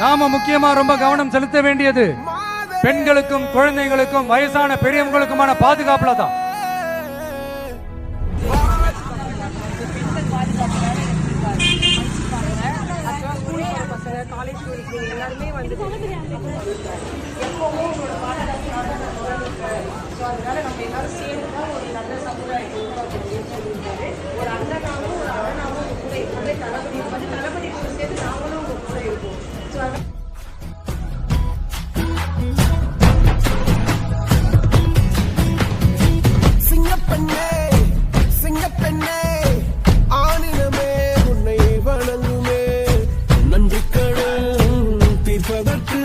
நாம முக்கியமா ரொம்ப கவனம் செலுத்த வேண்டியது பெண்களுக்கும் குழந்தைகளுக்கும் வயசான பெரியவங்களுக்குமான பாதுகாப்புல தான். பசங்க காலேஜ் படிக்கிறவங்க எல்லாருமே வந்து எப்பவும் உங்களோட பாதுகாப்பு for the